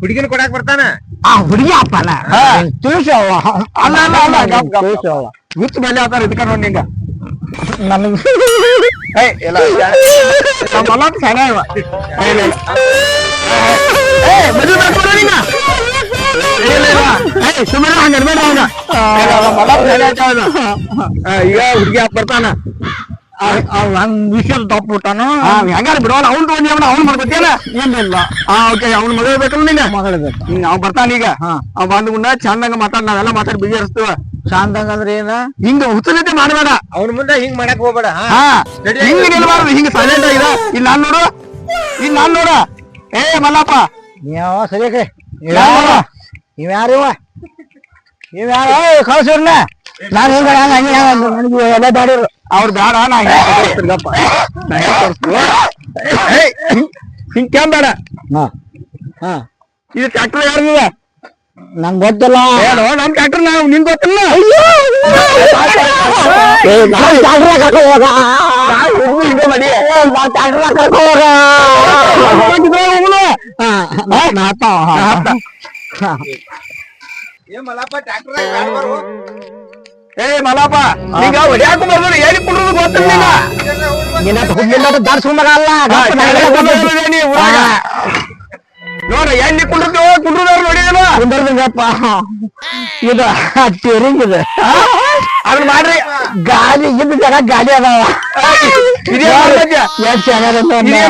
ಹುಡುಗಿನ ಕೊಡಾಕ್ ಬರ್ತಾನ? ಆ ಹುಡುಗಿ ಅಪ್ಪನ ಹಾ. ತಿಳಿಸವ ಅಲ್ಲ ಅಲ್ಲ ಅಲ್ಲ ಗಪ್ ಗಪ್ ಗುಚ್ಚ ಮೇಲೆ ಆತಾರ ಇದಕ್ಕ ನೋಡಿ ನಿಂಗ. ನನಗೆ ಏಯ್ ಇಲ್ಲ ನಮ್ಮ ಮಲ್ಲ ಸಣ್ಣ ಇವ. ಏ, ಇಲ್ಲ. ಏ ಮದುವೆ ಮಾಡ್ಕೊಡು ಏ ಸುಮ್ಮನೆ ಹಂಗ ಹಂಗ. ಈಗ ಹುಡುಗಿ ಹಾಕ್ ಬರ್ತಾನ. ವಿಷಯ ಆ, ಹೆಂಗಾರ ಬಿಡೋಲ್ಲ ಅವ್ನ್ ತಗೊಂಡಿ ಅವನು ಅವ್ನ್ ಮಾಡ್ಕೊತೀಯಲ್ಲ? ಏನಿಲ್ಲ ಹಾ ಓಕೆ ಅವ್ನ ಮದುವೆ ಬೇಕಲ್ಲ ನಿಂಗ ಮಗಳಿಗೆ ಹ್ಮ್ ಅವ್ ಬರ್ತಾನ ಈಗ. ಹಾ. ಅವ್ ಚಂದಂಗ ಮಾತಾಡ್ ನಾವೆಲ್ಲ ಮಾತಾಡಿ ಬಿಗಿ ಹರಿಸ್ತೀವ ಶಾಂತಂಗ ಅಂದ್ರೆ ಏನ? ಹಿಂಗ ಹುಚ್ಚನತೆ ಮಾಡಬೇಡ. ಅವ್ನ ಮುಂದೆ ಹಿಂಗ್ ಮಾಡಕ್ ಹೋಗ್ಬೇಡ ಹಾ? ಹಿಂಗ ನಿಲ್ಬಾರ್ದು ಹಿಂಗ ಸೈಲೆಂಟ್ ಆಗಿದ ಇಲ್ಲಿ ನಾನ್ ನೋಡು. ಇಲ್ಲಿ ನಾನ್ ನೋಡ. ಏ ಮಲ್ಲಪ್ಪ. ನೀವ ಸರಿ ಇವ ಯಾರು? ಇವ ಯಾರಿವ ಇವ ಯಾರು? ಕಳ್ಸಿರ್ನ ನಾನು ಹಿಂಗ ಹಂಗ ನನಗೆ ಎಲ್ಲ ಬ್ಯಾಡಿರು ಅವ್ರ ಬೇಡ ನಾ ಹಿಂಗ ತೋರಿಸ್ತೀನಪ್ಪ. ನಾ ಹಿಂಗ್ ಕ್ಯಾಮ್ ಬೇಡ ಹಾ. ಹಾ. ಇದು ಟ್ರ್ಯಾಕ್ಟರ್ ಯಾರ್ದು ನಂಗೆ ಗೊತ್ತಿಲ್ಲ. ನಮ್ ಟ್ರ್ಯಾಕ್ಟರ್ ನಾವು ನಿಂಗ್ ಗೊತ್ತಿಲ್ಲ? ಏ, ಏ ಮಲಪ್ಪ ಟ್ರ್ಯಾಕ್ಟರ್ ಏ ಮಲ್ಲಪ್ಪ ಈಗ ಹೊಡ್ಯಾಕ ಬರ್ದ್ರು ಏನಿ ಕುಂಡ್ರದು ಗೊತ್ತಿಲ್ಲ ನೀನ ನಿನ್ನ ಹುಡ್ಲಿಂದ ದಾಡ್ಸ್ಕೊಂಡ್ ಬರಲ್ಲ. ಹಾ, ಗಪ್ಪ ನನಗೆಲ್ಲ ಕುಂಡ್ರದು ಗೊತ್ತೈತಿ. ನೀ ಊರಾಗ. ಹಾ. ನೋಡ ಎಣ್ಣೆ ಕುಂಡ್ರದು ಕುಂಡ್ರದವ್ರು ನೋಡಿದಲ್ಲ ಕುಂದರ್ದಿಂಗಪ್ಪ ಇದು ಟೇರಿಂಗ್ ಇದು ಅದನ್ನ ಮಾಡ್ರಿ ಗಾಡಿ ಇದ್ದ ಜಾಗ ಗಾಡಿ ಅದಾವ ಇದೇನ್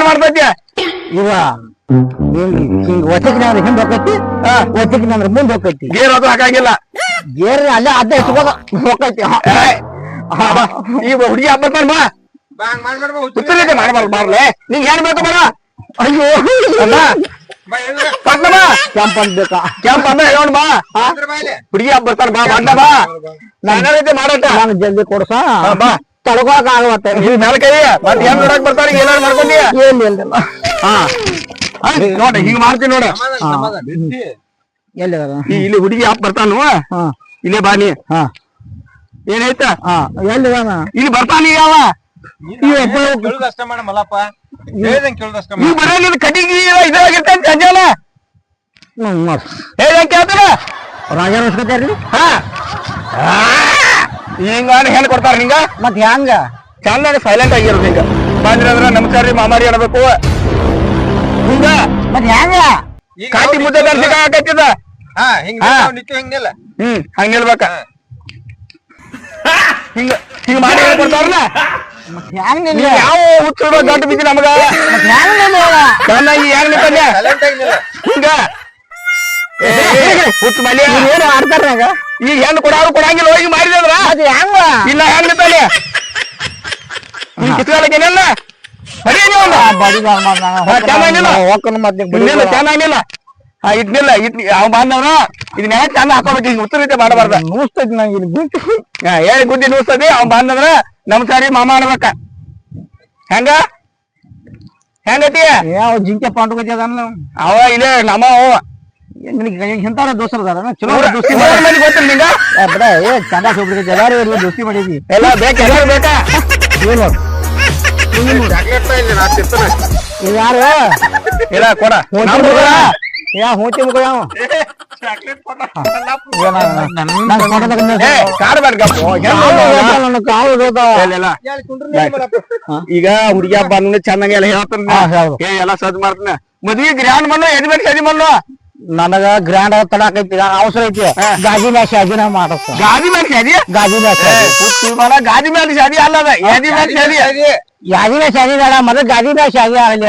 ಮಾಡ್ತೈತ್ಯ ಇವ ಹಿಂಗ್ ಒತ್ತಕಿನಂದ್ರೆ ಹಿಂದ್ ಆ ಹಾ. ಒತ್ತಕಿನಂದ್ರೆ ಮುಂದ್ ಹೋಗೈತಿ ಗೇರ್ ಅದು ಹಾಕಂಗಿಲ್ಲ. ಗೇರ್ ಅಲ್ಲೇ ಅದ ಇಟ್ಕೋದ ಹೋಗೈತಿ. ಈ ಹುಡುಗಿ ಹಬ್ಬತ್ತಾನ ಬಾ ಬಾ ಹಂಗ್ ಮಾಡ್ಬೇಡ ಬಾ, ಹುಚ್ಚು. ಹುಚ್ಚರಿಗೆ ಮಾಡಬಾರ್ದು ಬಾರ್ಲೆ ನಿಂಗೆ ಏನ್ ಬೇಕು ಬರ ಅಯ್ಯೋ. ಅಣ್ಣ ಬಾ, ಎದ್ರ? ಪಟ್ನ ಬಾ. ಕೆಂಪ್ ಅಂತ ಬೇಕಾ ಕೆಂಪ್ ಅಂದ ಹೇಳೋಣ ಬಾ. ಎದ್ರ ಬಾ ಇಲ್ಲಿ. ಹುಡುಗಿ ಹಬ್ಬ ಬರ್ತಾನ ಬಾ ಬಂದ ಬಾ. ನಾನೈತೆ ಮಾಡಟ ನಾನು ಜಲ್ದಿ ಕೊಡ್ಸ? ಹಾ, ಬಾ. ತಡ್ಕೊಳಕ್ ಆಗವತ್ತೆ ಇಲ್ಲಿ ಮೇಲೆ ಕೈ ಮತ್ತೆ ಏನ್ ನೋಡಕ್ ಬರ್ತಾರ ಏನಾರು ಮಾಡ್ಕೊಂಡಿ ಏನ್ ಇಲ್ಲ ಹಾ. ನೋಡ ಹಿಂಗ್ ಮಾಡ್ತೀನಿ ನೋಡ. ಎಲ್ಲಿ ಇಲ್ಲಿ ಹುಡುಗಿ ಯಾಕೆ ಬರ್ತಾನು? ಹಾ. ಇಲ್ಲೇ ಬಾ ನೀ. ಹಾ. ಏನಾಯ್ತ? ಹಾ. ಎಲ್ಲಿ ಇಲ್ಲಿ ಬರ್ತಾನ ಹೇಳ್ದಂಗ್ ಕೇಳುದಷ್ಟ ಮಾಡ ಮಲ್ಲಪ್ಪ. ಹೇಳ್ದಂಗ್ ಕೇಳುದಷ್ಟ ನೀವ್ ಮಾಡ. ಬರೋ ನಿನ್ ಕಟಿಗಿ ಇದಾಗಿರ್ತಂತ ಸಂಜಾನ ಹೇಳ್ದಂಗ್ ಕೇಳ್ತಾರ ರಾಜ ನಡ್ಸ್ಕೊತಾರ್ರಿ ಹಾ. ಹಿಂಗ ಹೆಣ್ ಕೊಡ್ತಾರ ನಿಂಗ? ಮತ್ ಹೆಂಗ ಚಂದ ಸೈಲೆಂಟ್ ಆಗಿರೋದು ಹಿಂಗ ಬಂದ್ರಂದ್ರ ನಮಸ್ಕಾರ ರೀ ಮಾಮಾರಿ ಅನ್ಬೇಕು ಹಿಂಗ? ಮತ್ ಹೆಂಗ ಈಗ ಕಾಟಿ ಮುದ್ದೆ ದರ್ಶಕ ಹಿಂಗ್ ಹಿಂಗಿಲ್ಲ. ಹ್ಮ್ ಹಂಗ ನಿಲ್ಬೇಕ ಹಿಂಗ ಹಿಂಗ ಮಾಡಿ ಹೇಳ್ಕೊಡ್ತಾರಲ್ಲ ಹೆಂಗ್ ಯಾವ ಹುಚ್ಚ ಗಂಟು ಬಿದ್ದಿ ನಮಗ? ಹೆಂಗ ಹಿಂಗ ಹೆಂಗ್? ಏನು ಆಡ್ತಾರ್ನಾಗ ಈಗ ಹೆಣ್ಣು ಕೊಡ ಕೊಡಂಗಿಲ್ಲ ಹೋಗಿ ಮಾಡಿದ್ರ ಅದು ಹೆಂಗ? ಇಲ್ಲ ಹೆಂಗ್ ಬರೀ ನೀವು ಚೆನ್ನಾಗಿಲ್ಲ. ಇದ್ನಿಲ್ಲ ಇದ್ ಅವ್ ಬಂದವ್ರ ಇದನ್ನ ಹೆಂಗ್ ಚಂದ ಹಾಕೋಬೇಕು ಉತ್ತರ ರೀತಿ ಮಾಡಬಾರ್ದ. ನೂಸ್ತೈತಿ ನಂಗೆ ಇಲ್ಲಿ ಹೇಳಿ ಬುದ್ಧಿ ನುಸ್ತದಿ ಅವ್ ಬಂದಂದ್ರ ಸಾರಿ ಮಾಮ ಅನ್ಬೇಕ ಹೆಂಗ? ಹೆಂಗತಿ? ಯಾವ ಜಿಂಕೆ ಪಾಂಡುಗತಿ ಅದನ್ನ ಅವ ಇಲ್ಲೇ ನಮ್ಮ ಅವ. ದೋಸ್ತರ ಅದಾರ ಚಲೋ ದೋಸ್ತಿ ಏ ಬಿಡ ಏ ಚಂದ ದೋಸ್ತಿ ಮಾಡಿದ್ವಿ ಎಲ್ಲ ಬೇಕ? ಎಲ್ಲ ಬೇಕಾ? ಏನು ಚಾಕ್ಲೇಟ್ ಇಲ್ಲ ನಾ ತಿಂತಾನೆ ಇದು ಯಾರು ಇಲ್ಲ ಕೊಡ ಹೋತಿ ನಮ್ ಮುಗ ಹುಡ್ಗ. ಯಾ ಮುಗ ಯಾವ ಈಗ ಹುಡುಗಿ ಹಬ್ಬ ಚೆನ್ನಾಗಿ ಎಲ್ಲ ಹೇಳ್ತಾನ. ಏ ಎಲ್ಲ ಸದ್ ಮಾಡ್ತಾನ. ಮದ್ವಿ ಗ್ರ್ಯಾಂಡ್ ಮಣ್ಣು ಎದ್ ಬೇಕು ಸದಿ ಮಣ್ಣು. ನನಗ ಗ್ರ್ಯಾಂಡ್ ತಡಾಕೈತಿ ಈಗ ಅವಸರ ಐತಿ. ಗಾಜಿ ಮ್ಯಾಚ್ ಶಾದಿನ ಮಾಡತ್ತ ಗಾದಿ ಮೇಲೆ ಸದಿ ಗಾಜಿ ಮ್ಯಾಚ್ ಗಾದಿ ಮೇಲೆ ಸದಿ ಅಲ್ಲದ ಎದಿ ಮೇಲೆ ಸದಿ ಗಾಜಿ ಮ್ಯಾಚ್ ಶಾದಿ. ಬೇಡ ಮೊದಲು ಗಾಜಿ ಮ್ಯಾಚ್ ಶಾದಿ ಆಗಲಿ.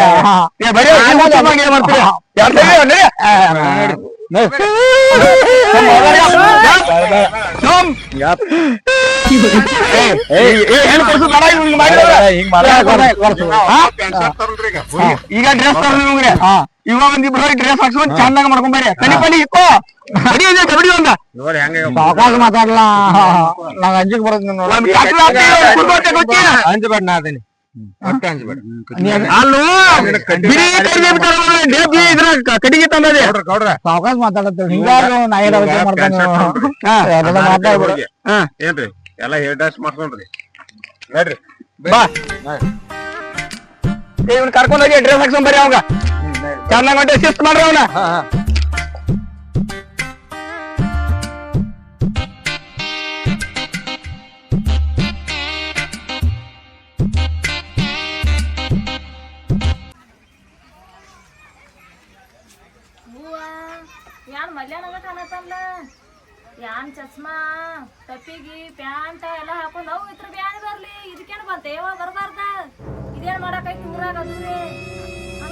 ಏ ಬರೀ ಅಕ್ಕಿ ಮುಚ್ಚಿ ಮಗ ಏನ್ ಮಾಡ್ತೀರಿ? ಎರಡ್ ಸರಿ ನಡಿ. ಸುಮ್. ಏ, ಏ, ಏ, ಏನ್ ಕೊಡ್ಸು ಬೇಡ ಇವ್ನು ಹಿಂಗ್ ಮಾಡಿದ್ರೆ. ಹಾ? ಈಗ ಡ್ರೆಸ್ ತರ್ರಿ ಇವಾಗ ಇಬ್ರು ಡ್ರೆಸ್ ಹಾಕ್ಸ್ಕೊಂಡ್ ಚಂದಾಗ ಮಾಡ್ಕೊಂಡ್ ಬರ್ರಿ. ಪನಿ ಇಕ್ಕೋ. ಬಡಿ ಒಂದ ಕಬಡ್ಡಿ ಒಂದ. ನೋಡಿ ಹೆಂಗ ಸಾವಕಾಶ ಮಾತಾಡ್ಲಾ. ನಾವ್ ಅಂಜಿಕ್ ಬರೋದ್ ಒಂದ್ ಒಂದ್ ಅಂಜಬೇಡ ನಾ ಅದೇನಿ. ಒಟ್ಟೆ ಅಂಜಬೇಡ ಅಲ್ಲೂ ಬಿರಿ ಕಡಿಮೆ ಬಿಟ್ಟಾರ ಅವ್ರು, ಡೇಬ್ಲಿ ಇದ್ರ ಕ- ಕಟ್ಟಿಗೆ ತಂದದೆ ಸಾವಕಾಶ ಮಾತಾಡತ್ತ ಹಿಂಗಾರು ನಾ ಏನ್ ಹಾ. ಎಲ್ಲ ಮಾತಾಡ್ಬಿಡು ಏನ್ರಿ? ಎಲ್ಲಾ ಹೇರ್ ಡ್ಯಾಶ್ ಮಾಡ್ಕೊಂಡ್ರಿ ನೋಡ್ರಿ ಬಾ. ಇವ್ನ ಡ್ರೆಸ್ ಹಾಕ್ಸ್ಕೊಂಡ್ ಬರ್ರಿ ಅವಾಗ. ಚೆನ್ನಾಗಿ ಹೊಟ್ಟೆ ಶಿಫ್ಟ್ ಮಾಡ್ರಿ ಅವನ. ಯಾನ್ ಮಲ್ಯಾನ ಕಾಣತ್ತಲ್ಲ ಯಾನ್ ಚಸ್ಮಾ ಟಪ್ಪಿಗಿ ಪ್ಯಾಂಟ್ ಎಲ್ಲ ಹಾಕೊಂಡು ಅವು ಇತ್ರ ಬ್ಯಾನ್ ಬರ್ಲಿ. ಇದಕ್ಕೇನು ಬಂತೆ ಯಾವ ಬರ್ಬಾರ್ದ? ಇದೇನ್ ಮಾಡಕೈತಿ ಊರಾಗ ಅದ್ರಿ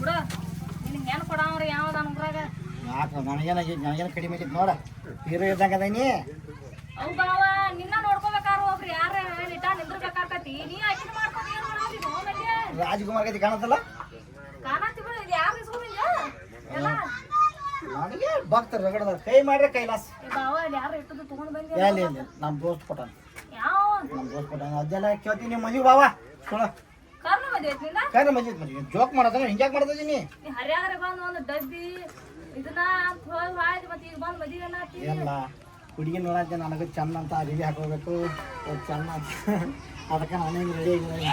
ಬಿಡು. ನಿನಗೆ ಏನು ಕೊಡವ್ರಿ ಯಾಕೆ ನನಗೇನು ಕಡಿಮೆ ಐತಿ ನೋಡ. ಹೀರೋ ಇದ್ದಂಗ ಅದೀನಿ ಅವು ಬಾವ ನಿನ್ನ ನೋಡ್ಕೋಬೇಕಾರು ಒಬ್ರು ಯಾರ ನಿಟ ನಿಂದ್ರಬೇಕಾಕತಿ ನೀ ಅಕ್ಕಿನ ಮಾಡ್ಕೊಂಡು ಏನು ಮಾಡೋದಿ ಹೋಗಲ್ಲಿ ರಾಜ್ಕುಮಾರ್ ಗತಿ ಕಾಣತ್ತಲ್ಲ? ಕಾಣತಿ ಬಿಡು ಇದು ಯಾರು ಇಸ್ಕೊಂಡಿದ್ಯ ಎಲ್ಲ? ನನಗೆ ಭಕ್ತರು ರಗಡದ ಕೈ ಮಾಡ್ರೆ ಕೈಲಾಸ. ಈ ಬಾವ ಇಲ್ಲಿ ಯಾರು ಇಟ್ಟದ್ದು ತಗೊಂಡ್ ಬಂದಿ ಎಲ್ಲಿ ನಮ್ಮ ದೋಸ್ತ್ ಕೊಟ್ಟಾನ. ಯಾವ? ನಮ್ಮ ದೋಸ್ತ್ ಕೊಟ್ಟಾನ. ಅದೆಲ್ಲ ಕೇಳ್ತೀನಿ ಮದುವೆ ಬಾವ. ಸುಳ ಮದ್ವೆ ಐತಿ ನಿಂದ ಕರೆ ಮದುವೆ ಮದುವೆ ಜೋಕ್ ಮಾಡತ್ತಾನ ಹಿಂಗ್ಯಾಕ್ ಮಾಡ್ತಿದ್ದೀನಿ ನೀ? ಹರ್ಯಾಗರೆ ಬಂದು ಒಂದು ಡಬ್ಬಿ ಇದನ್ನ ಅಂತ ಹೋಗಿ ಹಾಯ್ದು ಮತ್ತೆ ಈಗ ಬಂದು ಮದುವೆ ಏನಾತಿ ಎಲ್ಲ ಹುಡುಗಿ ನೋಡಂತೆ ನನಗೆ ಚಂದ ಅಂತ ಅರಿವಿ ಹಾಕೋಬೇಕು ಅದ್ ಚಂದ ಅಂತ. ಅದಕ್ಕೆ ನಾನು ಹಿಂಗೆ ರೆಡಿ ಆಗಿದ್ದೀನಿ.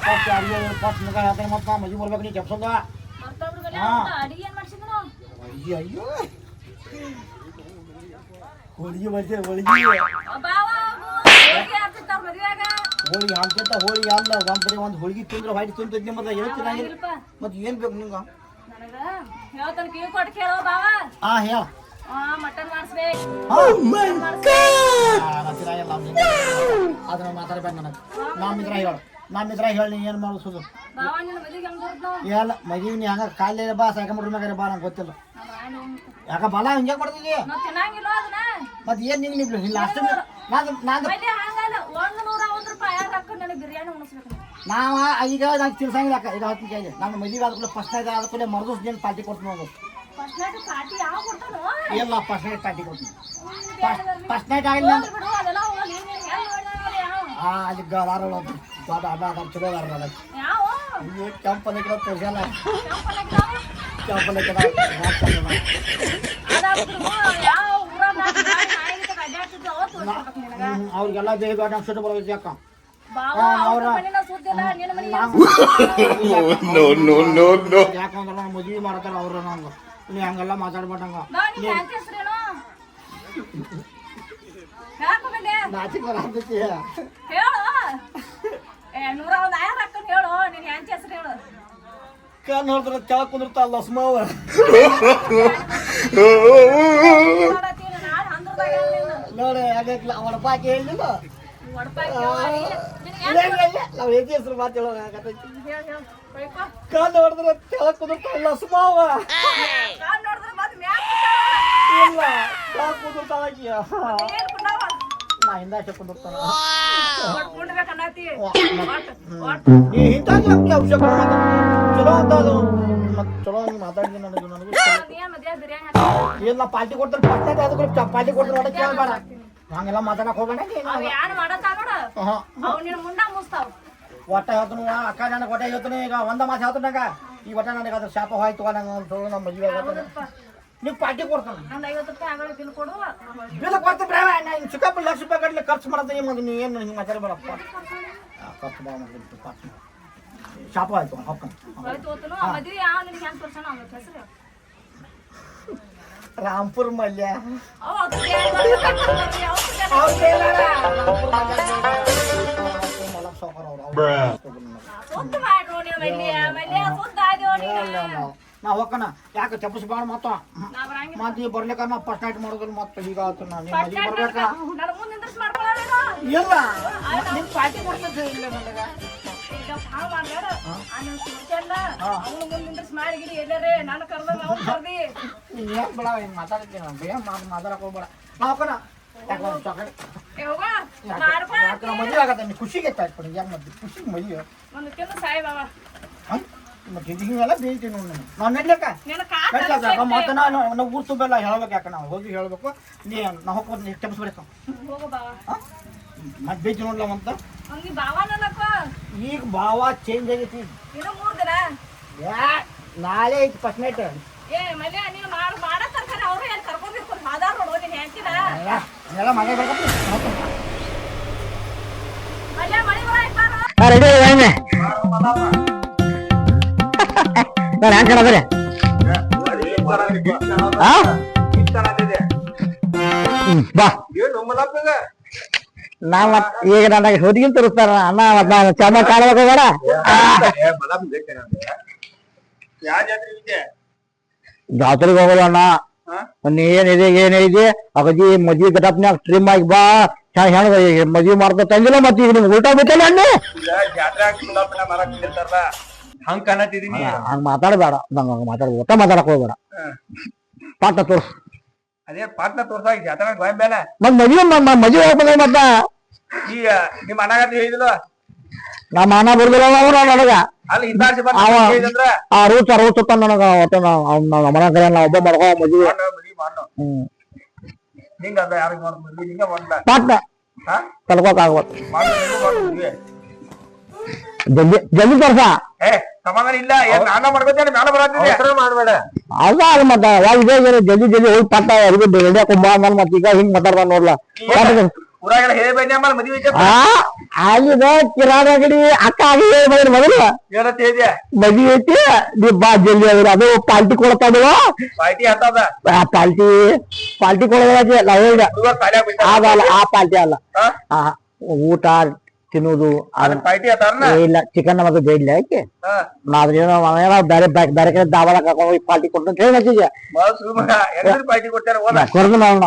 ಫಸ್ಟ್ ಅರಿವಿ ಫಸ್ಟ್ ಮುಖ ಹೇಳ್ತಾನೆ ಮತ್ತೆ ಮದುವೆ ಬರ್ಬೇಕು ನೀ ಕೆಪ್ಸಲ್ಲ ಮರ್ತೊಬ್ರ ಮೇಲೆ ಹಾ. ಅಡಿಗೆ ಏನ್ ಮಾಡ್ಸಿದ್ರು ನಾವು ಅಯ್ಯೋ ಅಯ್ಯೋ. ಹೋಳಿಗೆ ಬರ್ತೀರ ಹೋಳಿಗೆ ಹೋಳಿ ಹೋಳಿಗೆ ಹಾಕ್ತಿಂತ ಹೋಳಿಗೆ ಅಲ್ಲ ಒಂದ್ ಬರೀ ಒಂದು ಹೋಳಿಗೆ ತಿಂದ್ರೆ ಹೊಟ್ಟೆ ತಿಂತೈತಿ ಮತ್ತೆ ಹೇಳ್ತೀನಿ ಮತ್ ಏನ್ ಏನು ಬೇಕು ನಿಂಗ ನನಗ? ಹೇಳ್ತಾನ ಕಿವಿ ಕೊಟ್ಟು ಕೇಳೋ ಬಾವ. ಹಾಂ ಹೇಳ. ಆ ಮಟನ್ ಮಾಡಿಸ್ಬೇಕು. ಅದನ್ನ ಮಾತಾಡ್ಬೇಡ ನನಗೆ. ನಾ ಹೇಳು ನಮ್ಮ ಇದ್ರ ಹೇಳಿ ಏನು ಮಾಡಿಸೋದು? ನಾವು ಎಲ್ಲ ಮದುವೆ ನೀ ಹಂಗ ಕಾಲೇ ಬಾ ಸಾಕಂಬಿಡ್ರ ಮ್ಯಾಗ ಬಾ ನಂಗೆ ಗೊತ್ತಿಲ್ಲ. ಯಾಕ ಬಲ ಹಂಗೆ ನಾವ್ ಅದನ್ನ? ಮತ್ತೆ ಏನು ನಿಂಗೆ ನೀವು ಇಲ್ಲ ಅಷ್ಟು ನಾನು ನಾನು ನಾವು ಈಗ ನಂಗೆ ತಿಳ್ಸಂಗಿಲ್ಲ ಅಕ್ಕ ಈಗ ಹತ್ತು ಕೇಳಿ. ನಾನು ಮದುವೆ ಆದ ಕೂಡ ಫಸ್ಟ್ ನೈಟ್ ಆದ ಕೂಡ ಮರದೂಸ್ ನೀನು ಪಾರ್ಟಿ ಕೊಡ್ತೀನಿ ಕೊಡ್ತಾನೋ? ಇಲ್ಲ ಫಸ್ಟ್ ನೈಟ್ ಪಾರ್ಟಿ ಕೊಡ್ತೀನಿ. ಫಸ್ಟ್ ನೈಟ್ ಆಗಿಲ್ಲ. ಹಾಂ ಅಲ್ಲಿ ದೊಡ್ಡ ಅದ ಚಲೋ ಅದಾರ ಅದ ಯಾವ? ಅಯ್ಯೋ ಕೆಂಪನ ಗಿಡ ತೋರಿಸಲ್ಲ? ಕೆಂಪನ ನಿನಗ. ಅವ್ರಿಗೆಲ್ಲ ದೇಹ ಬೇಡ ಅನ್ಸುತ್ತೆ ಬರೋದು ಸುದ್ದಿಲ್ಲ ಯಾಕಂದ್ರೆ ನಾನು ಮದುವೆ ಮಾಡ್ತಾರ ಅವ್ರು ನಂಗೆ. ನೀ ಹಂಗೆಲ್ಲ ಮಾತಾಡ್ಬೇಡಂಗ ಬಾ ನಿನ್ನ ಹೆಂಡತಿ ಹೆಸ್ರೇನು ಯಾಕೆ ಬಂದೆ ನಾಚಿಕ್ ಬರತೈತಿ ಹೇಳು ಏ ನೂರ ಒಂದ್ ಆಯರ್ ಹಾಕೊಂಡು ಹೇಳು ಹೆಸರು ಹೇಳು ಕಣ್ ಕೆಳಗೆ ಲಸ್ಮಾವ. ನೋಡಿ ಹಾಗಾಗ್ಲ ಒಡಪಾಕಿ ಹೇಳಿಲ್ಲ ನಾವು ಹೆಜ್ಜೆ ಹೆಸರು ಮಾತು ಹೇಳೋದಾಗತೈತಿ ಹೇಳು, ಹೇಳು. ಬೈಕೋ. ಕಣ್ ನೋಡಿದ್ರೆ ಕೆಳಗೆ ಕುಂದಿರ್ತಾವ ಲಸ್ಮಾವ. ಇಲ್ಲ ಕೆಳಗೆ ಬಿಟ್ಟಾವ? ನಾ ಹಿಂದ. ನೀ ಚಲೋ ಅಂತ ಅದು. ಮತ್ತೆ ಚಲೋ ಹಿಂಗೆ ಮಾತಾಡಿದ್ವಿ ನನಗೆ ನನಗೆ ನೀ ಪಾರ್ಟಿ ಕೊಡ್ತಾರೆ ಅದಕ್ಕೆ ಪಾರ್ಟಿ ಕೊಡ್ತಾರೆ ಕೇಳಬೇಡ ಹಂಗೆಲ್ಲ ಮಾತಾಡಕ್ ಒಟ್ಟ ಹೇಳ್ತಾನು ಅಕ್ಕ ನನಗೆ ಒಟ್ಟ ಹೇಳ್ತಾನೆ ಈಗ ಒಂದ ಮಾತು ಹೇಳ್ತಾನಾಗ ಈ ಒಟ್ಟ ನನಗೆ ಅದ್ರ ಶಾಪ ಹೋಯ್ತು ನಂಗೆ ನಮ್ಮ ಮದುವೆ ನೀವು ಪಾರ್ಟಿ ಕೊಡ್ತಾನೆ. ಒಂದ್ ಐವತ್ತು ರೂಪಾಯಿ ಆಗಲ್ಲ ಬಿಲ್ ಕೊಡು. ಬಿಲ್ ಕೊಡ್ತೀನಿ ಬ್ರಾವ ನಾನು ಚಿಕ್ಕಪ್ಪ ಲಕ್ಷ ರೂಪಾಯಿ ಗಟ್ಟಲೆ ಖರ್ಚು ಮಾಡ್ತೀನಿ ಮತ್ತೆ ನೀವು ಏನು ಹಿಂಗೆ ಮಾತಾಡಬೇಡಪ್ಪ ಖರ್ಚು ಭಾಳ ಮಾಡ್ತೀನಿ ಖರ್ಚು ಮಾಡು. ಶಾಪ ಆಯ್ತು ಹಕ್ಕ ಹೋಯ್ತು ಹೋತನು ಆ ಮದ್ವೆ ಯಾವ ನಿನ್ಗೆ ಹೆಂಗ್ ತೋರ್ಸಣ ಅವ್ನ ಹೆಸರು? ರಾಮ್ಪುರ್ ಮಲ್ಯ. ಅವ್ ಅವ್ರ್ ನಾ ಹೋಗೋಣ ಯಾಕೆ ತಪ್ಪಿಸ್ಬಾರ್ದು ಮತ್ತ? ಮತ್ತೆ ನೀವು ಬರ್ಲಿಕ್ಕ ನಾ ಫಸ್ಟ್ ನೈಟ್ ಮಾಡೋದಿಲ್ಲ ಮತ್ತೆ ಈಗ ಆತು ನಾನು ನಿಮ್ಮ ಬರ್ಬೇಕಾ. ಮಾಡ್ಕೊಳ್ಳೋದೇನು ಇಲ್ಲ. ನಿಮ್ಮ ಪಾರ್ಟಿ ಕೊಡ್ತೈತೆ ಇಲ್ಲ ನನಗೆ ಏನು ಬೇಡ ಹಿಂಗೆ ಮಾತಾಡ್ತೀನಿ ಬೇಗ ಮಾತು ಮಾತಾಡಕ್ಕೆ ಹೋಗ್ಬೇಡ. ನಾ ಹೋಗೋಣ ಯಾಕೆ ಒಂದು ಯಾಕೆ ಮದುವೆ ಆಗತ್ತೆ. ಖುಷಿಗೆ ಕೊಡಿ ಯಾಕೆ ಮತ್ತೆ ಖುಷಿಗೆ ಮದುವೆ. ಒಂದು ಸಾಯಿ ಬಾಬಾ. ಹಿಂಗೆಲ್ಲ ಬೇಯ್ತೀನಿ ನೋಡಿ ನಾನು. ನಾನು ನಡ್ಲಿಕ್ಕ ಮತ್ತೆ ನಾನು ನಾವು ಊರು ತುಂಬೆಲ್ಲ ಹೇಳ್ಬೇಕು ಯಾಕೆ? ನಾವು ಹೋಗಿ ಹೇಳ್ಬೇಕು. ನೀ ನಾ ಹೋಗ್ಬೋದು ನೀ ಮತ್ತೆ ಬೇಯ್ತಿ ನೋಡ್ಲ ಅಂತ? ಈಗ ಭಾವ ಚೇಂಜ್ ಆಗೈತಿ. ಇನ್ನು ಮೂರ್ ದಿನ. ಯಾ ನಾಳೆ ಐತಿ ಫಸ್ಟ್ ನೈಟ್ ಏ ಮಲ್ಯ ನೀನು ರೆಡಿ ಹೆಂಗೆ ಕಾಣದ್ರಿ ಬಾ. ನಾ ಮತ್ ಈಗ ನನಗೆ ಹುಡುಗಿನ್ ತೋರಿಸ್ತಾರ ಅಣ್ಣ ಮತ್ ನಾನು ಚಂದ ಕಾಣಬೇಕು ಬೇಡ. ಜಾತ್ರೆಗೆ ಹೋಗಲ್ಲ ಅಣ್ಣ. ಒಂದ್ ಏನಿದೆ ಏನಿದೆ ಅಗದಿ ಮದ್ವಿ ಗಟಪ್ನ್ಯಾಗ ಟ್ರಿಮ್ ಆಗಿ ಬಾ. ಹೆಣ್ಣ ಮದ್ವಿ ಮಾಡ್ತಾ ತಂದಿಲ್ಲ ಮತ್ತೆ ಈಗ ನಿಮ್ಗೆ ಊಟ ಬಿಟ್ಟಲ್ಲ ಅಣ್ಣ? ಜಾತ್ರೆ ಹಂಗ್ ಕಾಣತಿದೀನಿ ಹಂಗ ಮಾತಾಡಬೇಡ. ನಂಗೆ ಹಂಗ ಮಾತಾಡ ಒಟ್ಟ ಮಾತಾಡಕ್ ಹೋಗ್ಬೇಡ. ಪಾಠ ತೋರ್ಸ್. ಅದೇ ಪಾಟ್ನ ತೋರ್ಸಾಗ ಜಾತ್ರೆ ಭಯ ಬೇಡ ಮತ್ ಮದ್ವೆ ಮದ್ವೆ ಹೋಗ್ಬೇಕ ಮತ್ತ? ಈ ನಿಮ್ ಅಣ್ಣಗತ್ತೆ ಹೇಳಿದಿಲ್ಲ ನಮ್ಮ ಅಣ್ಣ ಬರ್ದಿಲ್ಲ ಅವ್ರು ನನಗ ಆ ರೂಚ ರೂಚ ನನಗ ಒಟ್ಟ ನಮ್ಮ ಮನ ಕಡೆ ನಾ ಒಬ್ಬ ಮಾಡ್ಕೋ ಮದ್ವೆ. ಹಿಂಗ ಅದ ಯಾರಿಗ್ ಮಾಡ್ ಮದ್ವಿ? ಹಿಂಗ ಮಾಡ್ಲ ಪಾಠ ಹಾ? ತಲ್ಕೋಕ್ ಆಗ್ಬೋದು ಜಲ್ದಿ ಜಲ್ದಿ ತೋರ್ಸ. ಏ ಸಮಾಧಾನ ಇಲ್ಲ. ಏನ್ ನಾನ ಮಾಡ್ಕೊತೇನೆ ಮ್ಯಾಲ ಬರತ್ತಿದೆ ಮಾಡ್ಬೇಡ. ಅಲ್ಲ ಅಲ್ಲ ಮತ್ತ ಇದೇ ಜನ ಜಲ್ದಿ ಜಲ್ದಿ ಹೋಗಿ ಪಟ್ಟ ರೆಡಿ ಕುಂಬ ಅಂದ್ಮೇಲೆ ಮತ್ತ ಈಗ ಹಿಂಗ್ ಮಾತಾಡ್ದ ನೋಡ್ಲ. ಊರಾಗೆಲ್ಲ ಹೇಳಿ ಬನ್ನಿ ಆಮೇಲೆ ಮದ್ವಿ ಐತೆ ಆ ಅಲ್ಲಿದ ಕಿರಾಣ ಅಂಗಡಿ ಅಕ್ಕ ಆಗಿ ಹೇಳಿ ಬಂದ್ರಿ ಮೊದಲು. ಮದ್ವಿ ಐತಿ ನೀ ಬಾ ಜಲ್ದಿ ಅವ್ರು ಅದು ಪಾಲ್ಟಿ ಕೊಡ್ತಾದವ ಪಾರ್ಟಿ ಹತ್ತದ ಆ ಪಾಲ್ಟಿ ಪಾಲ್ಟಿ ಕೊಡೋದಾಗಿ ನಾವ್ ಹೇಳಿದ. ಅದಲ್ಲ ಆ ಪಾಲ್ಟಿ ಅಲ್ಲ. ಹಾ? ಆ ಊಟ ಹತ್ತಾರನ ಇಲ್ಲ ಚಿಕನ್ ಮತ್ತೆ ಬೇಡ ಯಾಕೆ ನಾವೇನೋ ಏನೋ ಬೇರೆ ಬೇರೆ ಕಡೆ ಕರ್ಕೊಂಡು ಹೋಗಿ ಪಾರ್ಟಿ ಕೊಟ್ಟು ಅಂತ ಹೇಳಿ ಹಚ್ಚಿದ್ಯ ಕೊಡ್ದು ನಾವು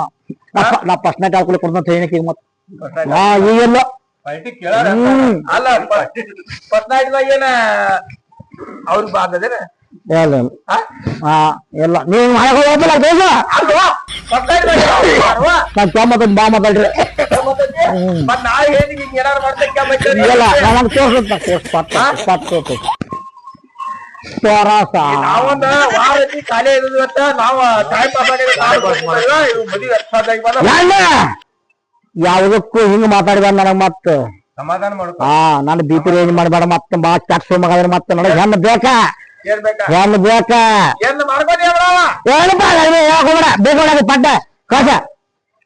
ನಾ ಫಸ್ಟ್ ನೈಟ್ ಹಾಕೊಳ್ಳಿ ಕೊಡ್ದು ಅಂತ ಹೇಳಿ ಮತ್ತೆ ಹಾ ಈಗೆಲ್ಲ ಅಲ್ಲ ಫಸ್ಟ್ ನೈಟ್ ಏನ ಅವ್ರಿಗೆ ಇಲ್ಲ ಇಲ್ಲ. ಹಾ ಎಲ್ಲ. ನೀವು ಮಾಡಕ್ ಕೆಮ್ಮತ್ತ ಬಾ ಮಾತಾಡ್ರಿ ಇಲ್ಲ ನನಗೆ ತೋರ್ಸುತ್ತ ತೋರ್ಸ್ ತೋರ್ಸು ತೋರಸ. ನಾವೊಂದ ಖಾಲಿ ಇರೋದು ನಾವ್ ಮದುವೆ ಯಾವುದಕ್ಕೂ ಹಿಂಗ್ ಮಾತಾಡಿದ ನನಗ್ ಮತ್ತ. ಸಮಾಧಾನ ಮಾಡ ಹಾ ನಾನು ಬಿ ಪಿ ರೇಂಜ್ ಮಾಡಬೇಡ ಮತ್ತ ಬಾ ಚಕ್ಸ್ ಮಗದ್ರ ಮತ್ತ ನನಗ್ ಹೆಣ್ಣು ಬೇಕಾ? ಏನ್ ಬೇಕಾ? ಹೆಣ್ಣು ಬೇಕಾ? ಏನ್ ಮಾಡ್ಕೊಂಡಿ ಅವಳವ ಏನಪ್ಪ ಯಾಕೆ ಹೋಗ್ಬೇಡ? ಬೇಕು ಪಟ್ಟ ಕಳ್ಸ.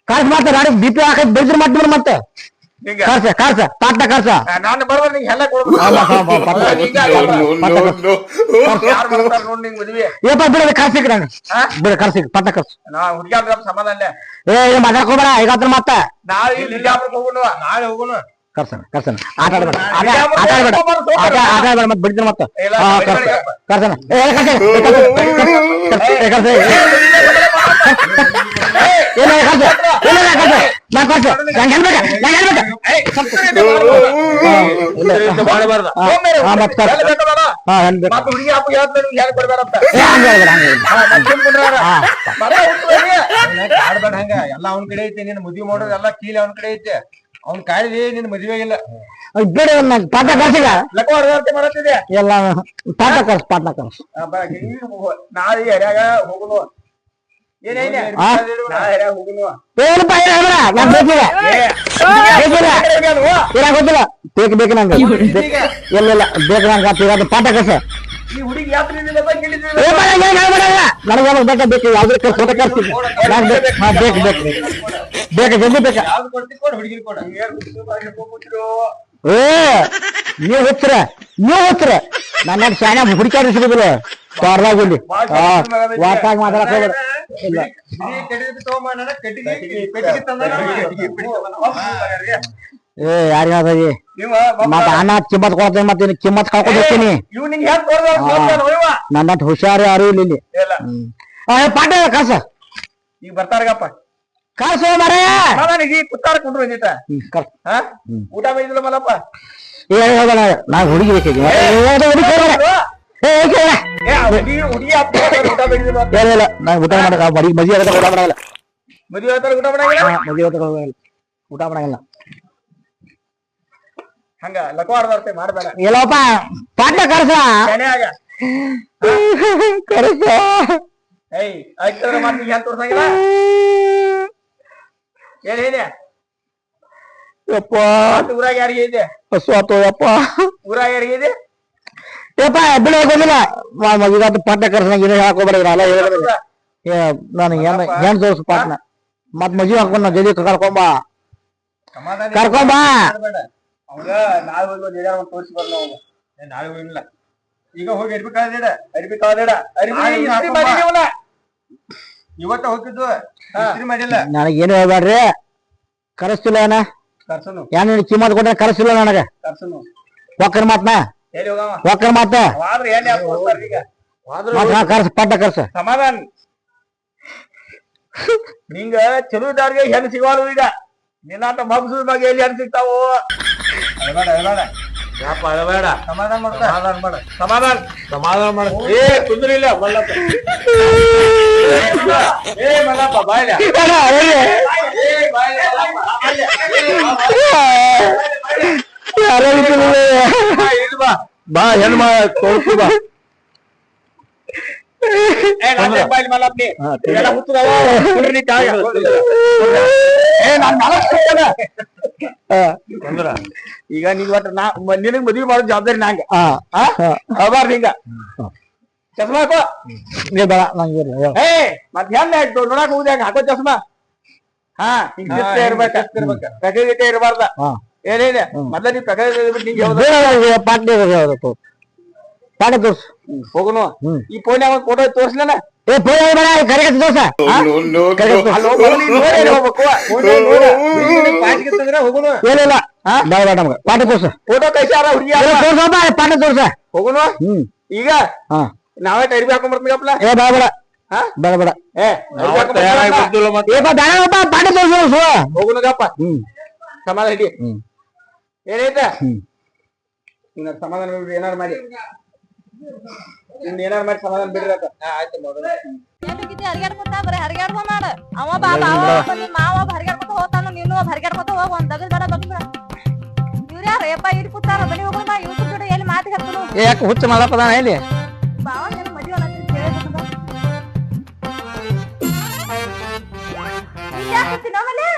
ಕಳ್ಸ ಮತ್ತೆ ನಾಳೆ ಬಿ ಪಿ ಹಾಕಿ ಬೈದ್ರ ಮಾಡ್ಬಿಡು ಮತ್ತೆ. ನಿಂಗ? ಕಳ್ಸ ಕಳ್ಸ. ಪಟ್ಟ ಕಳ್ಸ. ನಾನು ಬರ್ಬಾರ್ದು ನಿಂಗೆ ಎಲ್ಲ ಏಪ ಬಿಡ ಕಳ್ಸಿಕ್ ನಾನು ಹಾ? ಬಿಡ ಕಳ್ಸಿಕ್ ಪಟ್ಟ ಕಳ್ಸ. ನಾ ಹುಡ್ಗ್ಯಾರ ಸಮಾಧಾನ ಏ ಮಾತಾಡ್ಕೋಬೇಡ ನಾವ್ ಇಲ್ಲಿ ಬಿಜಾಪುರಕ್ಕೆ ಹೋಗೋಣ ನಾಳೆ ಹೋಗೋಣ. ಕರ್ಸನ ಕರ್ಸನ ಆಟ ಆಡಬೇಡ ಆಟ ಆಟ ಆಡ್ಬೇಡ ಆಟ ಆಟ ಆಡ್ಬೇಡ ಮತ್ತೆ ಬಿಡ್ತೀನಿ ಮತ್ತೆ ಇಲ್ಲ, ಹಾ ಬಿಡ್ಬೇಡ. ಕರ್ಸ ಕರ್ಸನ ಏ ಕರ್ಸ ಏ ಕರ್ಸ ಏನ ಕರ್ಸ ಏನ ಕರ್ಸ ನಾ ಕರ್ಸ ನಂಗೆ ಹೇಳ್ಬೇಕ ನಂಗೆ ಹೇಳ್ಬೇಕ ಮಾಡಬಾರ್ದ ಹಾ ಮತ್ತೆ ಕರ್ಸ ಹಾ ಹೇಳ್ಬೇಕು ಮತ್ತೆ ಹುಡುಗಿ ಅಪ್ಪ ಹೇಳ್ತಾರೆ ನಿಮ್ಗೆ ಯಾರು ಕೊಡ್ಬೇಡಂತ ಏ ಹಂಗ ಹೇಳ್ಬೇಡ ಹಂಗ ಹೇಳ್ಬೇಡ ಹಾ, ಮತ್ತೆ ಸುಮ್ನೆ ಕುಂಡ್ರಾರ. ಹಾ ಮತ್ತೆ ಹುಡ್ಗ್ರು ಏನ್? ಆಡ್ಬೇಡ ಹಂಗ ಎಲ್ಲ ಅವನ ಕಡೆ ಐತೆ ನಿನ್ ಮುದಿ ಮಾಡೋದು ಎಲ್ಲ ಕೀಲಿ ಅವನ ಕಡೆ ಐತಿ ಅವ್ನ್ ಕಾಯಿಲೆ ನಿನ್ ಮದ್ವೆ ಇಲ್ಲ ಬಿಡ ನಂಗೆ ಪಾಠ ಅರ್ಥ ಮಾಡತ್ತಿದೆ ಎಲ್ಲ ಪಾಠ ಕಳ್ಸ ಪಾಠ ಕಳ್ಸ ನಾಳೆ ಹರ್ಯಾಗ ಹೋಗುನು ನಾನು ಬೇಕು ನಂಗೆ ಇಲ್ಲ ಇಲ್ಲ ಬೇಕು ನಂಗೆ ಪಾಠ ಕರ್ಸ ಈ ಹುಡುಗಿ ಯಾತ್ರೆ. ನನಗೆ ಬೇಕಾ ಬೇಕು ಯಾವ್ದ್ರ ಫೋಟೋ ಬೇಕು ಬೇಕು ಜಲ್ದಿ ಏ ನೀವು ಹುಚ್ಚರ ನೀವು ಹುಚ್ಚರ ನನ್ನ ಶಾನೆ ಹುಡುಕಾಡಿ ಸಿಗುದಿಲ್ಲ ಕಾರ್ದಾಗ ಇಲ್ಲಿ ಹಾ ವಾಟಾಗ ಮಾತಾಡಕ್ ಹೋಗ್ಬೇಡ ಇಲ್ಲ ಏ ಯಾರಿಗ ಅದೀ ಮತ್ತ ಅನ್ನ ಕಿಮ್ಮತ್ ಕೊಡ್ತೇನೆ ಮತ್ತೆ ಇನ್ನು ಕಿಮ್ಮತ್ ಕಳ್ಕೊಂಡ್ ಹೋಗ್ತೀನಿ ನನ್ನ ಹುಷಾರು ಯಾರು ಇಲ್ಲ ಇಲ್ಲಿ. ಪಾಠ ಕಳ್ಸ ಈಗ ಬರ್ತಾರಗಪ್ಪ. ಕಳ್ಸ ಮರೇ. ನಾನು ಕುತ್ತಾರ ಕುಂಡ್ರು ಹಾ? ಊಟ ಬಂದಿಲ್ಲ ಮಲ್ಲಪ್ಪ. ಏ ಹೋಗೋಣ ನಾ ಹುಡುಗಿ ಬೇಕಾಗಿ. ಊಟ ಅಂತ. ಇಲ್ಲ ನಾ ಊಟ ಮಾಡಕ ಬರೀ ಮದುವೆ ಆಗತ್ತ ಊಟ ಮಾಡಲ್ಲ ಮದುವೆ ಊಟ ಹೋಗಲ್ಲ ಊಟ ಮಾಡಲ್ಲ ಹಂಗ ಲಕವಾಡ್ಬಾರ್ತೆ ಮಾಡ್ಬೇಡ. ಮಾಡಬೇಡ ಪಾಠ ಕಳ್ಸ ಕರ್ಸ. ಕಳ್ಸ ಏಯ್ ಆಯ್ತಂದ್ರ ಮತ್ತೆ ಹೆಂಗ್ ತೋರ್ಸಂಗಿಲ್ಲ? ಏನ್ ಏನೇ ಯಪ್ಪ. ಊರಾಗ ಯಾರಿಗೆ ಇದೆ? ಹಸು ಆತು ಯಪ್ಪ. ಊರಾಗ ಯಾರಿಗೆ ಇದೆ? ಯಪ್ಪ ಬಿಡ ಹೋಗಿಲ್ಲ ಮದುವೆ ಪಾಟ ಕಳ್ಸ ಏನು ಹೇಳಕ್ ಹೋಗ್ಬೇಡ ಅಲ್ಲ ಹೇಳಿದ್ರೆ ನಾನು ಏನ್ ಏನ್ ತೋರ್ಸು ಪಾಟ್ನ ಮತ್ ಮಜಿ ಹಾಕೊಂಡ್ ಜಲ್ದಿ ಕರ್ಕೊಂಬ ಕರ್ಕೊಂಬ ಮಾಡ್ಬೇಡ. ಅವಂಗ ನಾಳೆ ಹೋಗಿ ಒಂದ್ ಏನಾರ ಒಂದು ತೋರಿಸಿ ಬರ್ಲ ಅವಾಗ ಏ, ನಾಳೆ ಹೋಗಿಲ್ಲ ಈಗ ಹೋಗಿ ಅರ್ಬಿ ಕಾಳದೇಡ ಅರ್ಬಿ ಕಾಳದೇಡ ಅರ್ಬಿ ನಾಳೆ ಇಸ್ತ್ರಿ ಹಾಕೊಂಬ. ಮಾಡಿದೀವಿ ಅವ್ನ. ಇವತ್ತ ಹೋಗಿದ್ದು. ಇಸ್ತ್ರಿ ಮಾಡಿಲ್ಲ. ನನಗೇನು ಹೇಳ್ಬೇಡ್ರಿ ಕರೆಸ್ತಿಲ್ಲ ಏನ? ಕರ್ಸನು. ಏನ್ ನಿನ್ ಕಿಮ್ಮತ್ ಕೊಟ್ರೆ ಕರೆಸ್ತಿಲ್ಲ ನನಗ? ಕರ್ಸನು. ಒಕ್ಕರ್ ಮಾತ್ನ? ಎಲ್ಲಿ ಹೋಗವ? ಒಕ್ಕರ್ ಮಾತ ಆದ್ರೆ ಯಾಕೆ ಈಗ? ಮತ್ ನಾ ಕರ್ಸ ಪಟ್ಟ ಕರ್ಸ. ಸಮಾಧಾನ. ನಿಂಗ ಚಲೋದಾರ್ಗೆ ಹೆಣ್ಣು ಸಿಗವಾಳು ಈಗ. ನಿನ್ನಂತ ಮಬ್ಸುದ ಬಗ್ಗೆ ಎಲ್ಲಿ ಹೆಣ್ಣು ಸಿಗ್ತಾವು? ಅಳಬೇಡ ಅಳಬೇಡ ಯಾಪ ಅಳಬೇಡ ಸಮಾಧಾನ ಮಾಡ್ತಾ ಸಮಾಧಾನ ಮಾಡ ಸಮಾಧಾನ ಸಮಾಧಾನ ಮಾಡ ಏ ಕುಂದ್ರಿ ಇಲ್ಲ ಮಲ್ಲಪ್ಪ ಏ ಮಲ್ಲಪ್ಪ ಬಾಯ್ಲ ಏ ಬಾಯ್ಲ ಬಾ ಬಾ ಹೆಣ್ ಮಾ ತೋರ್ಸು ಬಾ ಈಗ ನೀವ್ ಒಟ್ಟ ನಾ ನಿನಗ್ ಮದ್ವಿ ಮಾಡೋ ಜವಾಬ್ದಾರಿ ನಂಗ. ಅವಾರ ಹಿಂಗ ಚಸ್ಮಾ ಹಾಕೋ? ನೀ ಬೇಡ ನಂಗೆ ಏ ಮತ್ ಹೆಂಗ ಆಯ್ತು? ನೋಡಕ್ ಹೋಗ್ದಾಗ ಹಾಕೋ ಚಸ್ಮಾ? ಹಾ ಹಿಂಗ್ ಶಿಸ್ತ ಇರ್ಬೇಕ. ಪ್ರಕೃತಿ ಇರ್ಬಾರ್ದ. ಏನೇನೆ ಮೊದ್ಲ ನೀ ಪೆಕೆ ಇರೋದು ತೋರ್ಸು. ಹೋಗುನು. ಈ ಫೋನ್ ಫೋಟೋ ತೋರ್ಸ್ಲೇನ? ಏ ಬೇಡ ನೀನ್ ನೋಡಿ ಹೋಗ್ಬೇಕು ಫೋನ್ ನೋಡ. ಪಾಟಿಗೆ ಹೋಗುನು. ಇಲ್ಲ ಬೇಡ ಬೇಡ ನಮ್ಗೆ. ಪಾಟ್ನೆ ತೋರ್ಸು. ಫೋಟೋ ಕೈಸಾರ ಹುಡುಗಿ ಏ, ತೋರ್ಸಪ್ಪ ಪಾಟ್ನೆ ತೋರ್ಸ. ಹೋಗುನು? ಈಗ ಹಾ. ನಾವೇ ಟೈರ್ಬಿ ಹಾಕೊಂಡ್ ಬರ್ತೀವಪ್ಪ ಏ ಬೇಡ ಬೇಡ. ಹಾ? ಬೇಡ ಬೇಡ. ಏ ಬೇಡಪ್ಪ ಪಾಟ್ನೆ ತೋರ್ಸು ಹೋಗುನಗಪ್ಪ ಸಮಾಧಾನ ಹಿಡಿ ಏನೈತೆ ಸಮಾಧಾನ ಏನಾರು ಮಾಡಿ. ಇನ್ ಏನಾರು ಮಾಡಿ ಸಮಾಧಾನ ಬಿಡ್ರಿ ಆತ ಆಯ್ತು ಮೊದಲು ಎಲ್ಲಿಗಿದ್ದಿ ಹರಿಗಾಡ್ಕೊತ ಬರೀ ಹರಿಗಾಡ್ಕೊ ಮಾಡ. ಅವ ಬಾ ಬಾ ಅವ ಒಬ್ಬ ಮಾವ ಒಬ್ಬ ಹರಿಗಾಡ್ಕೊತ ಹೋಗ್ತಾನ ನೀನು ಒಬ್ಬ ಹರಿಗಾಡ್ಕೊತ ಹೋಗ ಒಂದ್ ದಗದ್ ಬೇಡ ಬಗ್ ಬೇಡ ಇವ್ರ ಯಾರ? ಯಪ್ಪ ಇಲ್ಲಿ ಕೂತಾರ ಬನ್ನಿ ಹೋಗೋಣ ಬಾ ಯೂಟ್ಯೂಬ್ ಜೋಡಿ ಎಲ್ಲಿ ಮಾತಿಗೆ ಹತ್ತನು ಏ ಯಾಕೆ ಹುಚ್ಚ ಮಲ್ಲಪ್ಪದಾನ ಇಲ್ಲಿ ಬಾವ ನಿನ್ ಮದ್ವೆ ನಾನು ಕೇಳಿದ್ರಿಂದ ಇಲ್ಲಿ ಯಾಕ್ ಕೂತಿ ನಮ್ಮಲ್ಲಿ?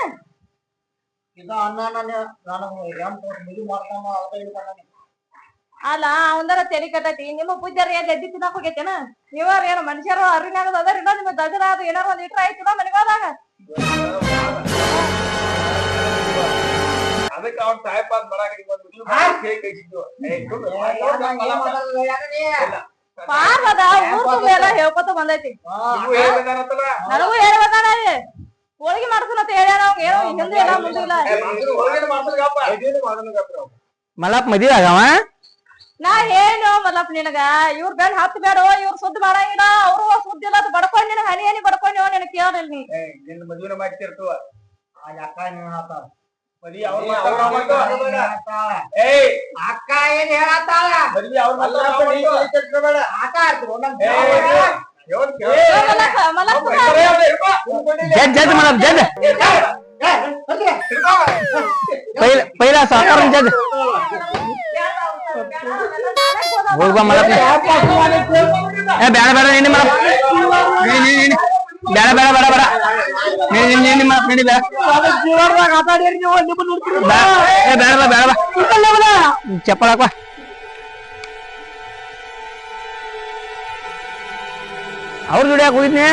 ಅಲ್ಲ ಅವಂದರ ತೆರಿ ಕಟ್ಟೈತಿ. ನಿಮ್ಮ ಪೂಜಾರ ಏನ್ ಎದ್ದಿ ತಿನ್ನಕ್ ಹೋಗೈತೇನ ನೀವಾರ ಏನು ಮನುಷ್ಯರು ಅರಿನಾಗದ ಅದಾರ ಇನ್ನೋ ನಿಮ್ಮ ದಜರ ಅದು ಏನಾರ ಒಂದ್ ಇಟ್ರ ಆಯ್ತು ನಾ ಮನೆಗೋದಾಗ ಅದಕ್ಕೆ. ಪಾರ್ವದ ಊರ್ ತುಂಬ ಎಲ್ಲ ಹೇಳ್ಕೊತ ಬಂದೈತಿ? ನನಗೂ ಹೇಳ್ಬೇಕಣ್ಣ ಹೋಳಿಗೆ ಮಾಡ್ತಾನಂತ ಹೇಳ್ಯಾರ ಅವ್ಗ ಏನೋ ಹಿಂದೆ ಇಲ್ಲ ಮದ್ವೆ ಆಗವ? ನಾ ಏನು ಮಲ್ಲಪ್ಪ ನಿನಗ ಇವ್ರ ಬೆನ್ ಹತ್ ಬೇಡ ಇವ್ರ ಸುದ್ದಿ ಮಾಡಂಗಿಲ್ಲ ಅವ್ರು ಸುದ್ದಿ ಇಲ್ಲ ಬಡ್ಕೊಂಡ್ ನಿನಗ ಹನಿ ಹನಿ ಬಡ್ಕೊಂಡ್ಯೋ ನಿನಗ ಕೇಳಿಲ್ಲ ನೀ ನಿನ್ನ ಮದುವೆನ ಮಾಡ್ತಿರ್ತವ ಮದ್ವಿ ಅವ್ರ. ಏಯ್ ಅಕ್ಕ ಏನ್ ಹೇಳತ್ತಾಳ ಮದ್ವಿ ಅವ್ರ ಮಾತ್ರ ಅವ್ರ ಮಾಡ್ಕೊ. ಆಟ ಆಡ್ತಿರು ಏ, ಇವ್ನ್ ಕೇಳು. ಏ, ಮಲ್ಲಪ್ಪ ಮಲ್ಲಪ್ಪ ಬರೀ ಅವ್ನೇ ಇರ್ಬಾ. ಉಳ್ಕೊಂಡಿಲ್ಲ. ಜಡ್ ಜಡ್ ಮಲ್ಲಪ್ಪ ಜಡ್ ತಿರ್ಗೋ. ಪೈಲ ಪೈಲ ಸಾಕಾರ ಜಡ್ ಹೋಗ್ ಏ ಅವ್ರ ಜೋಡಿ ಹೋಗಿದ್ನಿ?